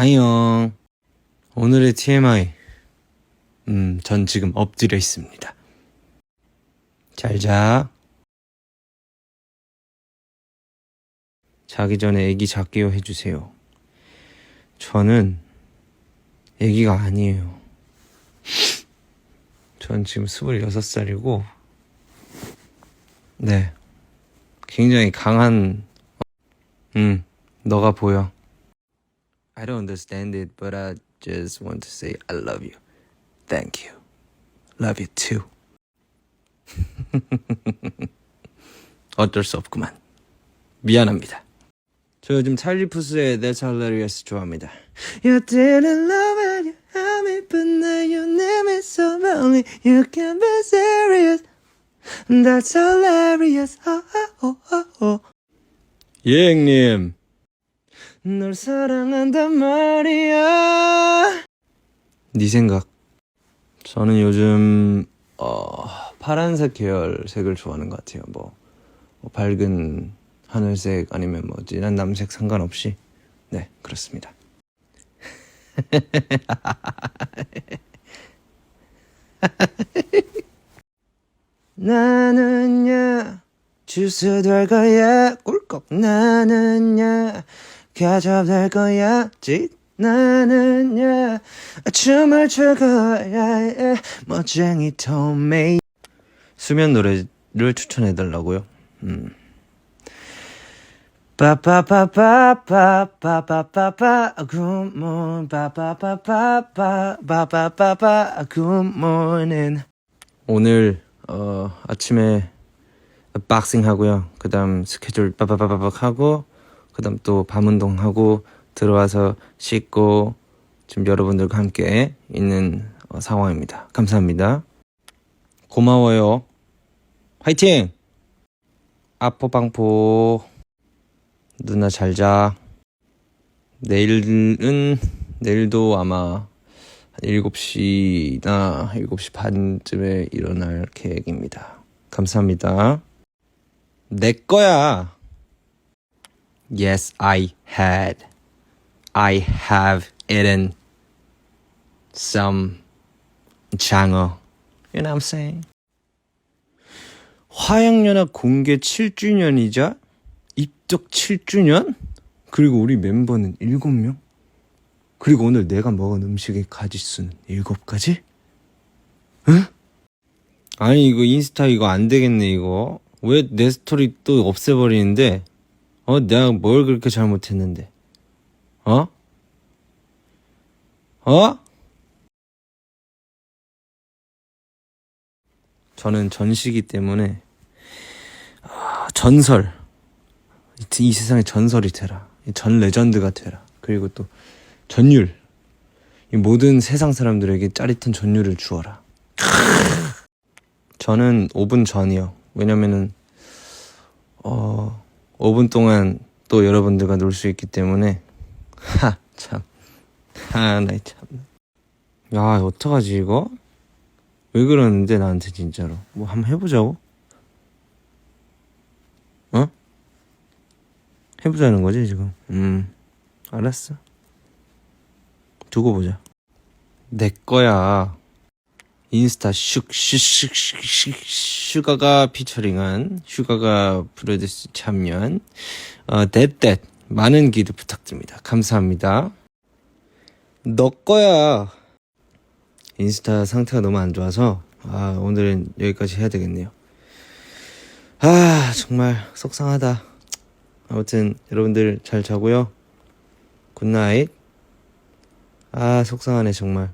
안녕. 오늘의 TMI. 음, 전 지금 엎드려 있습니다. 잘 자. 자기 전에 애기 작게요 해주세요. 저는 애기가 아니에요. 전 지금 26살이고, 네. 굉장히 강한, 음, 너가 보여. I don't understand it, but I just want to say I love you. Thank you. Love you too. 어쩔 수 없구만. 미안합니다. 저 요즘 찰리 푸스의 That's Hilarious 좋아합니다. You didn't love it, you had me, but now you need me so lonely. You can be serious. That's hilarious. Oh, oh, oh, oh. 예, 형님. 널 사랑한단 말이야. 네 생각. 저는 요즘 어, 파란색 계열 색을 좋아하는 것 같아요. 뭐, 뭐 밝은 하늘색 아니면 뭐 진한 남색 상관없이 네 그렇습니다. 나는야 주스 될 거야 꿀꺽 나는야 가져 될 거야 짓 나는 야 춤을 출 거야 예. 멋쟁이 토메이 수면 노래를 추천해 달라고요. 음. 오늘 어 아침에 박싱 하고요. 그다음 스케줄 빠바바바박 하고 그다음 또 밤 운동하고 들어와서 씻고 지금 여러분들과 함께 있는 어, 상황입니다. 감사합니다. 고마워요. 화이팅! 아포방포 누나 잘 자. 내일은 내일도 아마 한 7시나 7시 반쯤에 일어날 계획입니다. 감사합니다. 내 거야. Yes, I had. I have eaten some 장어. You know what I'm saying? 화양연합 공개 7주년이자 입덕 7주년? 그리고 우리 멤버는 7명? 그리고 오늘 내가 먹은 음식의 가지수는 7가지? 응? 아니 이거 인스타 이거 안 되겠네 이거 왜 내 스토리 또 없애버리는데 어 내가 뭘 그렇게 잘못했는데? 어? 어? 저는 전시기 때문에 아, 전설. 이, 이 세상에 전설이 되라. 이전 레전드가 되라. 그리고 또 전율. 이 모든 세상 사람들에게 짜릿한 전율을 주어라. 저는 5분 전이요. 왜냐면은 어 5분 동안 또 여러분들과 놀 수 있기 때문에 하참 하나 참. 야 어떡하지 이거? 왜 그러는데 나한테 진짜로 뭐 한번 해보자고? 어? 해보자는 거지 지금 음 알았어 두고 보자 내 거야 인스타 슉슉슉슉 슈가가 피처링한 슈가가 프로듀스 참여한 어 뎃뎃 많은 기도 부탁드립니다. 감사합니다. 너 거야. 인스타 상태가 너무 안 좋아서 아 오늘은 여기까지 해야 되겠네요. 아 정말 속상하다. 아무튼 여러분들 잘 자고요. 굿나잇 아 속상하네 정말